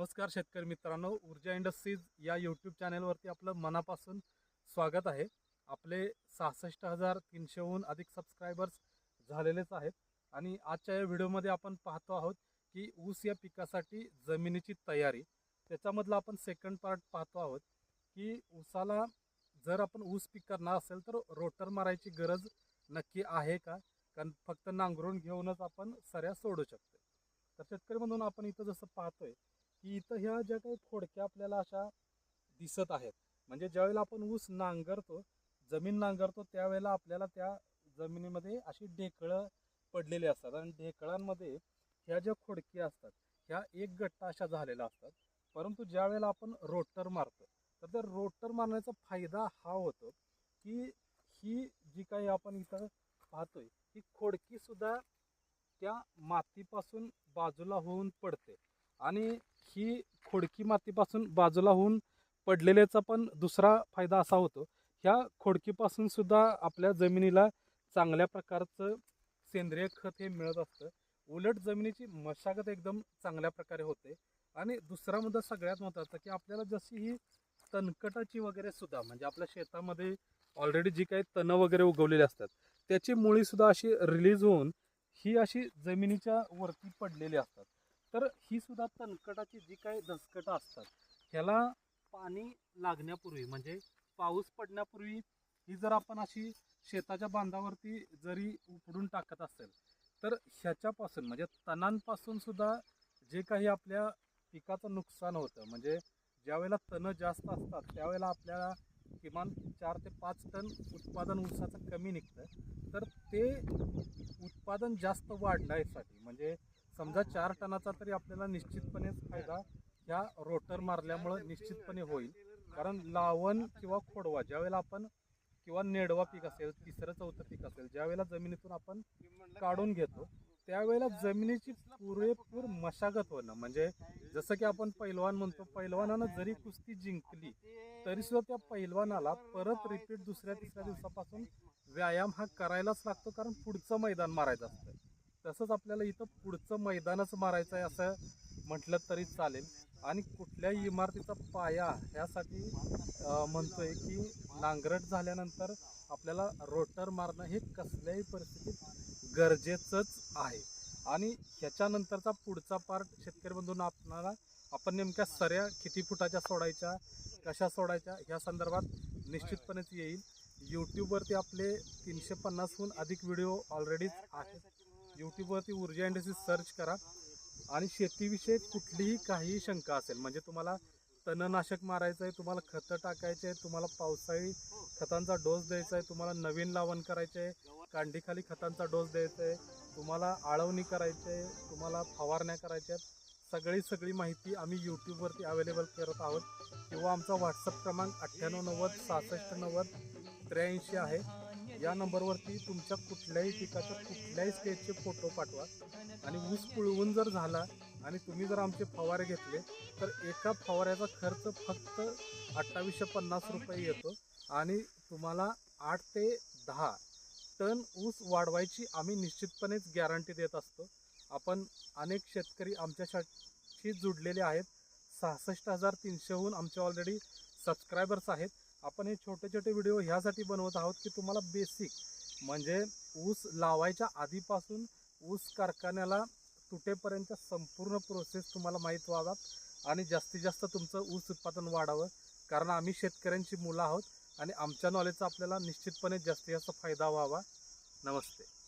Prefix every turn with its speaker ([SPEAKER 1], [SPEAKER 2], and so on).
[SPEAKER 1] नमस्कार शेतकरी मित्रांनो ऊर्जा इंडस्ट्रीज या यूट्यूब चॅनेलवरती आपलं मनापासून स्वागत आहे. आपले सहासष्ट हजार तीनशेहून अधिक सबस्क्रायबर्स झालेलेच आहेत. आणि आजच्या या व्हिडिओमध्ये आपण पाहतो आहोत की ऊस या पिकासाठी जमिनीची तयारी. त्याच्यामधला आपण सेकंड पार्ट पाहतो आहोत की ऊसाला जर आपण ऊस पीक करणार असेल तर रोटर मारायची गरज नक्की आहे का? कारण फक्त नांगरून घेऊनच आपण सऱ्या सोडू शकतो तर शेतकरी म्हणून आपण इथं जसं पाहतोय की इथं ह्या ज्या काही खोडक्या आपल्याला अशा दिसत आहेत. म्हणजे ज्यावेळेला आपण ऊस नांगरतो जमीन नांगरतो त्यावेळेला आपल्याला त्या जमिनीमध्ये अशी ढेकळं पडलेली असतात. आणि ढेकळांमध्ये ह्या ज्या खोडकी असतात ह्या एक गट्टा अशा झालेल्या असतात. परंतु ज्या वेळेला आपण रोटर मारतो तर त्या रोटर मारण्याचा फायदा हा होतो की ही जी काही आपण इथं पाहतोय ही खोडकीसुद्धा त्या मातीपासून बाजूला होऊन पडते. आणि ही खोडकी मातीपासून बाजूला होऊन पडलेल्याचा पण दुसरा फायदा असा होतो. ह्या खोडकीपासून सुद्धा आपल्या जमिनीला चांगल्या प्रकारचं सेंद्रिय खत हे मिळत असतं. उलट जमिनीची मशागत एकदम चांगल्या प्रकारे होते. आणि दुसरा मुद्दा सगळ्यात महत्त्वाचा की आपल्याला जशी ही तणकटाची वगैरे सुद्धा म्हणजे आपल्या शेतामध्ये ऑलरेडी जी काही तणं वगैरे उगवलेली असतात त्याची मुळीसुद्धा अशी रिलीज होऊन ही अशी जमिनीच्या वरती पडलेली असतात. तर ही सुद्धा तणकटाची जी काही दसकटं असतात ह्याला पाणी लागण्यापूर्वी म्हणजे पाऊस पडण्यापूर्वी ही जर आपण अशी शेताच्या बांधावरती जरी उपडून टाकत असेल तर ह्याच्यापासून म्हणजे तणांपासून सुद्धा जे काही आपल्या पिकाचं नुकसान होतं म्हणजे ज्यावेळेला तणं जास्त असतात त्यावेळेला आपल्याला किमान चार ते पाच टन उत्पादन ऊसाचं कमी निघतं. तर ते उत्पादन जास्त वाढण्यासाठी म्हणजे समजा चार टनाचा तरी आपल्याला निश्चितपणे फायदा ह्या रोटर मारल्यामुळं निश्चितपणे होईल. कारण लावण किंवा खोडवा ज्यावेळेला आपण किंवा नेडवा पीक असेल तिसरं चौथं पीक असेल ज्यावेळेला जमिनीतून आपण काढून घेतो त्यावेळेला जमिनीची पुरेपूर मशागत होणं म्हणजे जसं की आपण पैलवान म्हणतो पैलवानानं जरी कुस्ती जिंकली तरी सुद्धा त्या पैलवानाला परत रिपीट दुसऱ्या तिसऱ्या दिवसापासून व्यायाम हा करायलाच लागतो कारण पुढचं मैदान मारायचं असतं. तसंच आपल्याला इथं पुढचं मैदानच मारायचं आहे असं म्हटलं तरी चालेल. आणि कुठल्याही इमारतीचा पाया ह्यासाठी म्हणतोय की नांगरट झाल्यानंतर आपल्याला रोटर मारणं हे कसल्याही परिस्थितीत गरजेचंच आहे. आणि ह्याच्यानंतरचा पुढचा पार्ट शेतकरी बंधूंना आपणाला आपण नेमक्या सऱ्या किती फुटाच्या सोडायच्या कशा सोडायच्या ह्या संदर्भात निश्चितपणेच येईल. यूट्यूबवरती आपले तीनशे पन्नासहून अधिक व्हिडिओ ऑलरेडीच आहेत. यूट्यूबवरती ऊर्जा इंडस्ट्री सर्च करा आणि शेतीविषयी कुठलीही काही शंका असेल म्हणजे तुम्हाला तणनाशक मारायचं आहे तुम्हाला खतं टाकायचे आहे तुम्हाला पावसाळी खतांचा डोस द्यायचा आहे तुम्हाला नवीन लावण करायचे आहे कांडीखाली खतांचा डोस द्यायचा आहे तुम्हाला आळवणी करायची आहे तुम्हाला फवारण्या करायच्या आहेत सगळी सगळी माहिती आम्ही यूट्यूबवरती अवेलेबल करत आहोत. किंवा आमचा व्हॉट्सअप क्रमांक अठ्ठ्याण्णव नव्वद सहासष्ट नव्वद त्र्याऐंशी आहे. या नंबरवरती तुमच्या कुठल्याही पिकाच्या कुठल्याही स्टेजचे फोटो पाठवा. आणि ऊस पुळवून जर झाला आणि तुम्ही जर आमचे फवारे घेतले तर एका फवाऱ्याचा खर्च फक्त अठ्ठावीसशे पन्नास रुपये येतो. आणि तुम्हाला आठ ते दहा टन ऊस वाढवायची आम्ही निश्चितपणेच गॅरंटी देत असतो. आपण अनेक शेतकरी आमच्यासाठी जुडलेले आहेत. सहासष्ट हजार तीनशेहून आमचे ऑलरेडी सबस्क्रायबर्स आहेत. आपण हे छोटे छोटे व्हिडिओ ह्यासाठी बनवत आहोत की तुम्हाला बेसिक म्हणजे ऊस लावायच्या आधीपासून ऊस कारखान्याला तुटेपर्यंत संपूर्ण प्रोसेस तुम्हाला माहीत व्हाव्यात आणि जास्तीत जास्त तुमचं ऊस उत्पादन वाढावं. कारण आम्ही शेतकऱ्यांची मुलं आहोत आणि आमच्या नॉलेजचा आपल्याला निश्चितपणे जास्तीत जास्त फायदा व्हावा. नमस्ते.